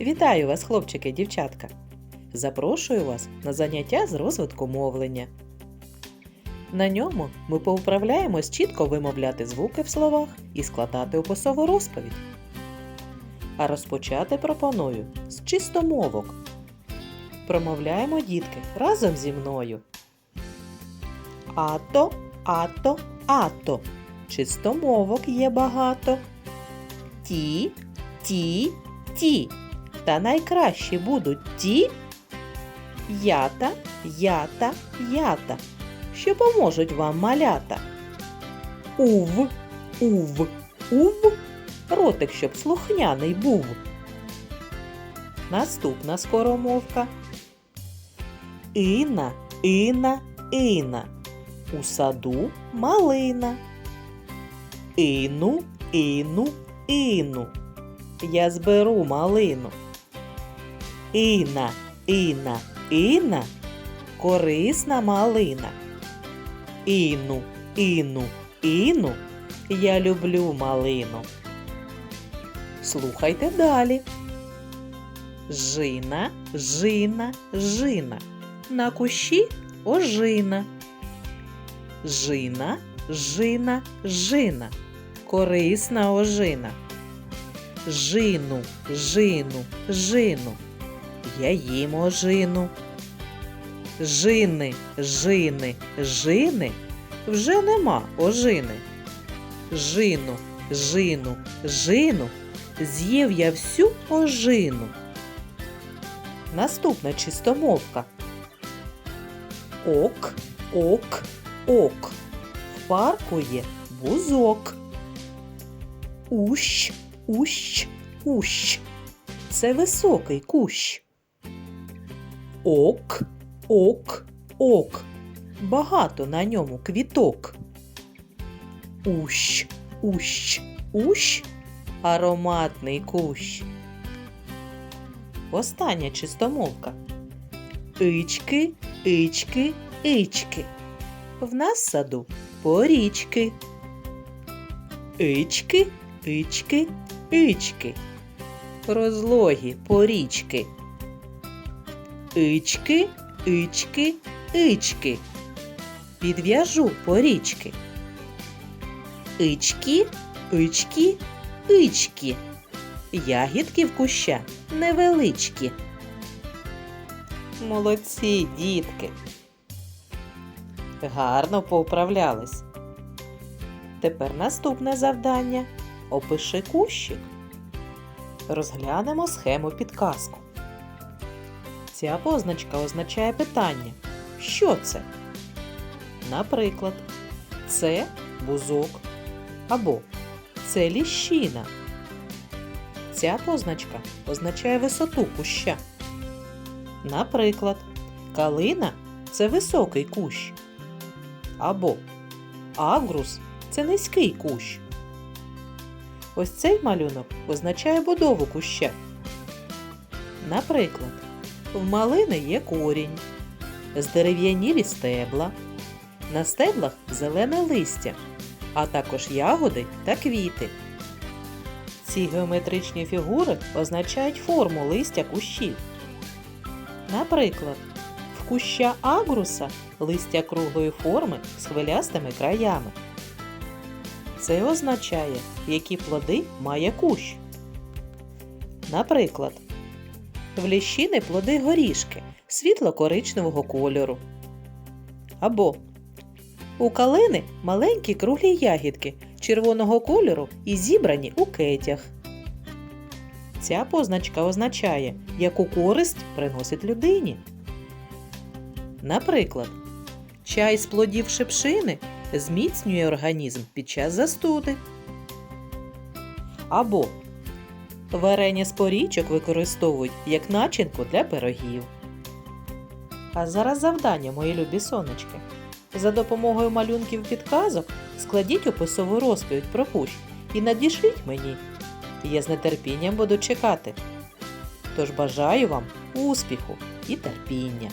Вітаю вас, хлопчики дівчатка! Запрошую вас на заняття з розвитку мовлення. На ньому ми поуправляємось чітко вимовляти звуки в словах і складати описову розповідь. А розпочати пропоную з чистомовок. Промовляємо дітки разом зі мною. Ато, ато, ато. Чистомовок є багато. Ті, ті, ті. Та найкращі будуть ті. Ята, ята, ята, що поможуть вам малята. Ув, ув, ув, ротик, щоб слухняний був. Наступна скоромовка. Ина, ина, ина. У саду малина. Ину, ину, ину. Я зберу малину. Іна, іна, іна, корисна малина. Іну, іну, іну, я люблю малину. Слухайте далі. Жина, жина, жина. На кущі ожина. Жина, жина, жина. Корисна ожина. Жину, жину, жину. Я їм ожину. Жини, жини, жини. Вже нема ожини. Жину, жину, жину. З'їв я всю ожину. Наступна чистомовка. Ок, ок, ок. В парку є бузок. Ущ, ущ, ущ. Це високий кущ. Ок, ок, ок. Багато на ньому квіток. Ущ, ущ, ущ. Ароматний кущ. Остання чистомовка. Ички, ички, ички. В нас саду порічки. Ички, ички, ички. Розлогі порічки. Ички, ички, ички. Підв'яжу порічки. Ички, ички, ички. Ягідки в куща невеличкі. Молодці, дітки. Гарно поуправлялись. Тепер наступне завдання. Опиши кущик. Розглянемо схему підказку. Ця позначка означає питання. Що це? Наприклад, це бузок або це ліщина. Ця позначка означає висоту куща. Наприклад, калина це високий кущ. Або агрус це низький кущ. Ось цей малюнок означає будову куща. Наприклад, в малини є корінь, здерев'янілі стебла, на стеблах зелене листя, а також ягоди та квіти. Ці геометричні фігури означають форму листя кущів. Наприклад, в куща агруса листя круглої форми з хвилястими краями. Це означає, які плоди має кущ. Наприклад, в ліщини плоди горішки світло-коричневого кольору. Або у калини маленькі круглі ягідки червоного кольору і зібрані у кетях. Ця позначка означає, яку користь приносить людині. Наприклад, чай з плодів шипшини зміцнює організм під час застуди. Або варення з порічок використовують як начинку для пирогів. А зараз завдання, мої любі сонечки. За допомогою малюнків підказок складіть описову розповідь про кущ і надішліть мені. Я з нетерпінням буду чекати. Тож бажаю вам успіху і терпіння!